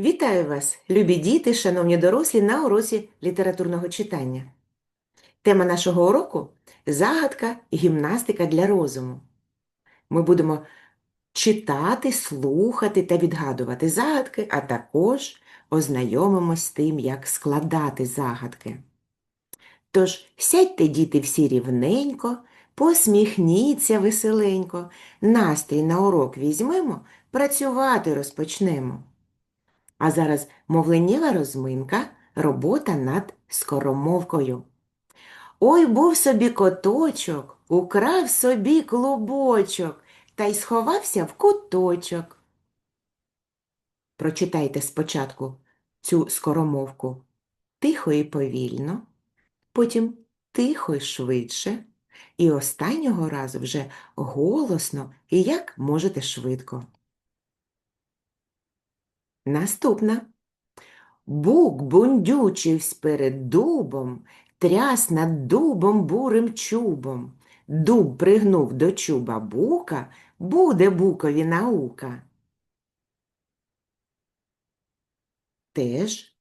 Вітаю вас, любі діти, шановні дорослі, на уроці літературного читання. Тема нашого уроку загадка гімнастика для розуму. Ми будемо читати, слухати та відгадувати загадки, а також ознайомимось з тим, як складати загадки. Тож сядьте, діти, всі рівненько, посміхніться веселенько, настрій на урок візьмемо, працювати розпочнемо. А зараз мовленнєва розминка, робота над скоромовкою. Ой, був собі коточок, украв собі клубочок та й сховався в куточок. Прочитайте спочатку цю скоромовку тихо і повільно, потім тихо і швидше, і останнього разу вже голосно і як можете швидко. Наступна. Бук бундючивсь перед дубом, тряс над дубом бурим чубом. Дуб пригнув до чуба бука, буде букові наука. Теж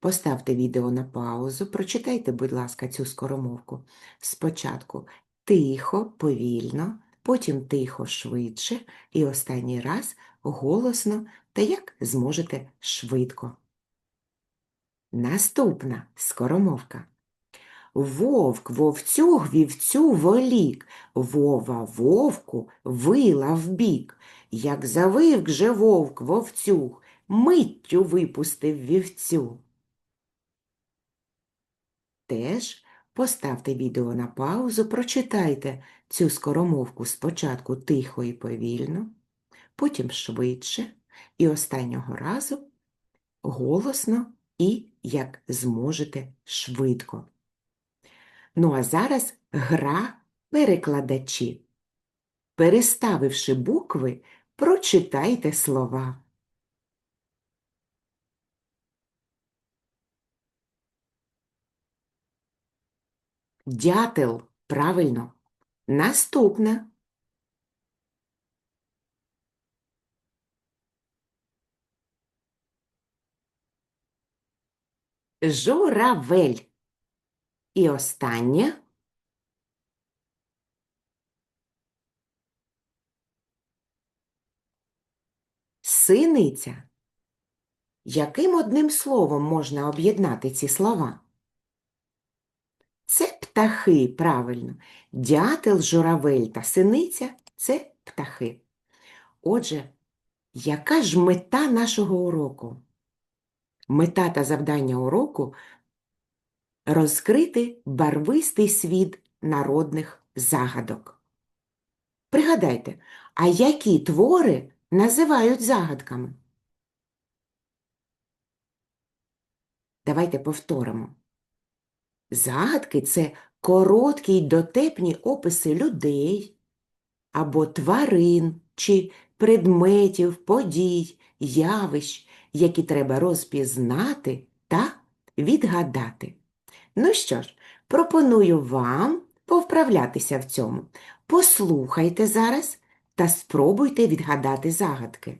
поставте відео на паузу, прочитайте, будь ласка, цю скоромовку. Спочатку тихо, повільно, потім тихо, швидше і останній раз голосно та як зможете швидко. Наступна скоромовка. Вовк вовцю вівцю волік, вова вовку вила вбік. Як завивк же вовк вовцюг, миттю випустив вівцю. Теж поставте відео на паузу, прочитайте цю скоромовку спочатку тихо і повільно, потім швидше і останнього разу голосно і як зможете швидко. Ну а зараз гра перекладачі. Переставивши букви, прочитайте слова. Дятел. Правильно. Наступне. Журавель. І останнє. Синиця. Яким одним словом можна об'єднати ці слова? Це птахи, правильно. Дятел, журавель та синиця це птахи. Отже, яка ж мета нашого уроку? Мета та завдання уроку розкрити барвистий світ народних загадок. Пригадайте, а які твори називають загадками? Давайте повторимо. Загадки це короткі й дотепні описи людей або тварин чи предметів, подій, явищ, які треба розпізнати та відгадати. Ну що ж, пропоную вам повправлятися в цьому. Послухайте зараз та спробуйте відгадати загадки.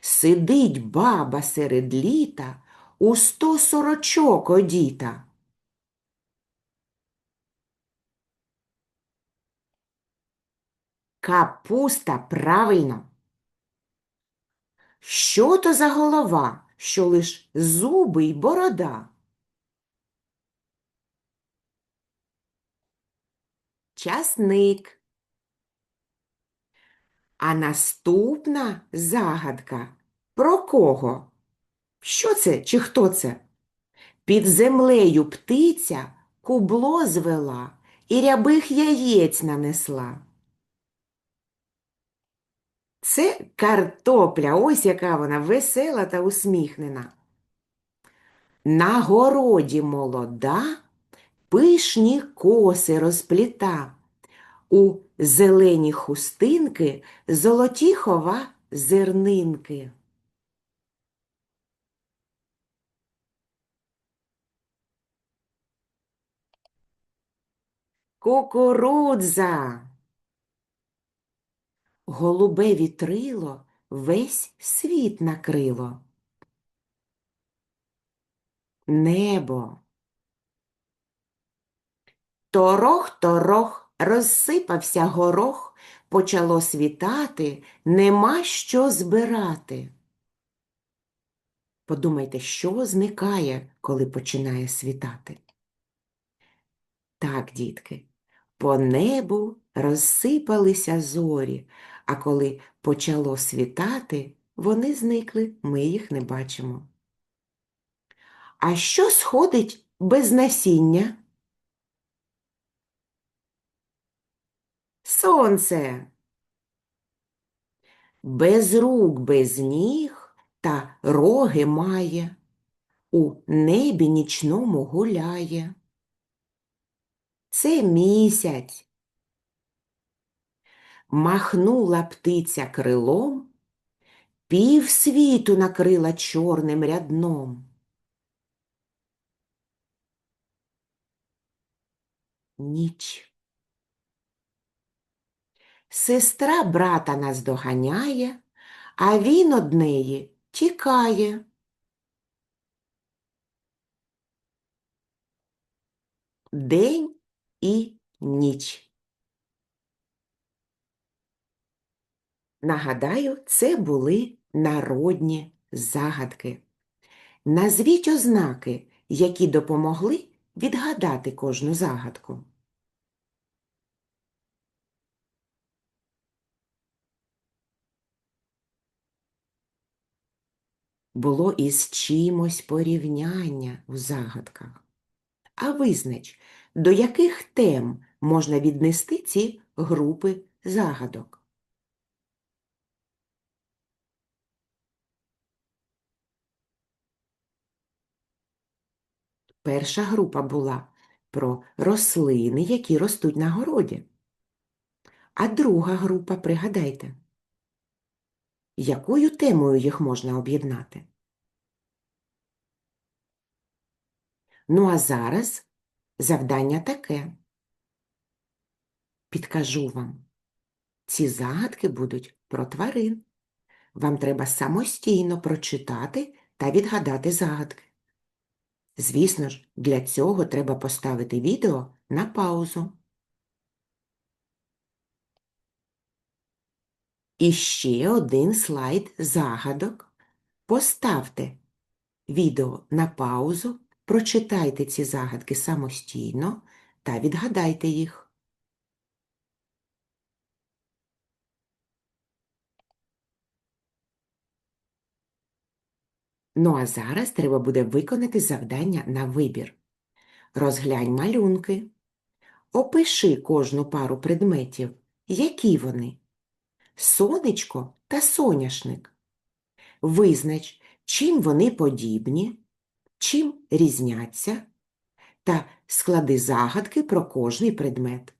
Сидить баба серед літа у сто сорочок одіта. Капуста правильно. Що то за голова, що лиш зуби й борода? Часник. А наступна загадка про кого? Що це чи хто це? Під землею птиця кубло звела і рябих яєць нанесла. Це картопля, ось яка вона весела та усміхнена. На городі молода, пишні коси розпліта, у зелені хустинки золоті хова зернинки. Кукурудза. Голубе вітрило весь світ накрило. небо. Торох-торох, розсипався горох, почало світати, нема що збирати. Подумайте, що зникає, коли починає світати. Так, дітки, по небу розсипалися зорі, а коли почало світати, вони зникли, ми їх не бачимо. А що сходить без насіння? Сонце. Без рук, без ніг та роги має, у небі нічному гуляє. Це місяць. Махнула птиця крилом, пів світу накрила чорним рядном. Ніч. Сестра брата наздоганяє, а він од неї тікає. День і ніч. Нагадаю, це були народні загадки. Назвіть ознаки, які допомогли відгадати кожну загадку. Було із чимось порівняння у загадках. А визнач, до яких тем можна віднести ці групи загадок? Перша група була про рослини, які ростуть на городі. А друга група, пригадайте, якою темою їх можна об'єднати? Ну а зараз завдання таке. Підкажу вам, ці загадки будуть про тварин. Вам треба самостійно прочитати та відгадати загадки. Звісно ж, для цього треба поставити відео на паузу. І ще один слайд загадок. Поставте відео на паузу, прочитайте ці загадки самостійно та відгадайте їх. Ну а зараз треба буде виконати завдання на вибір. Розглянь малюнки. Опиши кожну пару предметів. Які вони? Сонечко та соняшник. Визнач, чим вони подібні, чим різняться, та склади загадки про кожний предмет.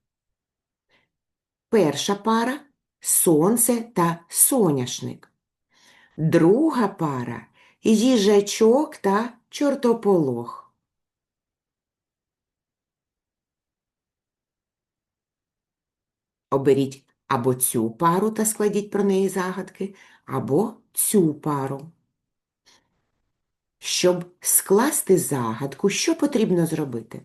Перша пара сонце та соняшник. Друга пара їжачок та чортополох. Оберіть або цю пару та складіть про неї загадки, або цю пару. Щоб скласти загадку, що потрібно зробити?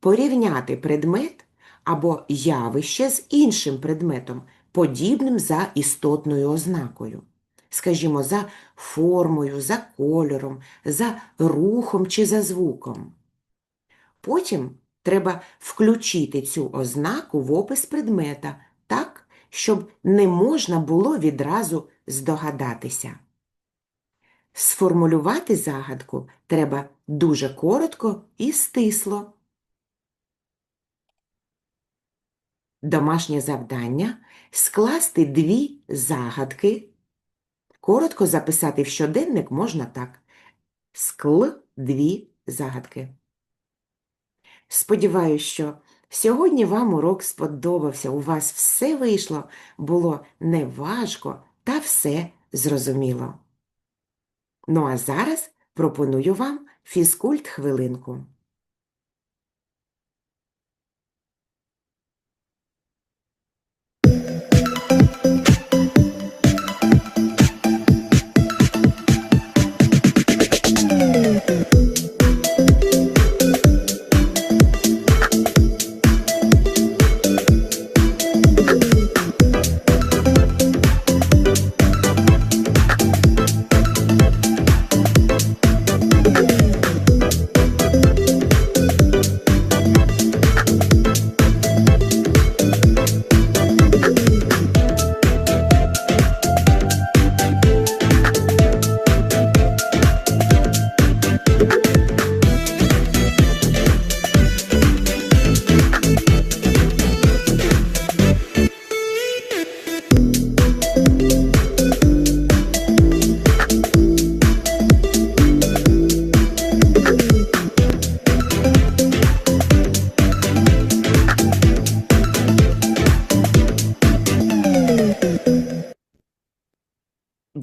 Порівняти предмет або явище з іншим предметом, подібним за істотною ознакою скажімо, за формою, за кольором, за рухом чи за звуком. Потім треба включити цю ознаку в опис предмета так, щоб не можна було відразу здогадатися. Сформулювати загадку треба дуже коротко і стисло. Домашнє завдання скласти дві загадки Коротко записати в щоденник можна так. Скл дві загадки. Сподіваюсь, що сьогодні вам урок сподобався. У вас все вийшло, було неважко та все зрозуміло. Ну а зараз пропоную вам фізкульт хвилинку.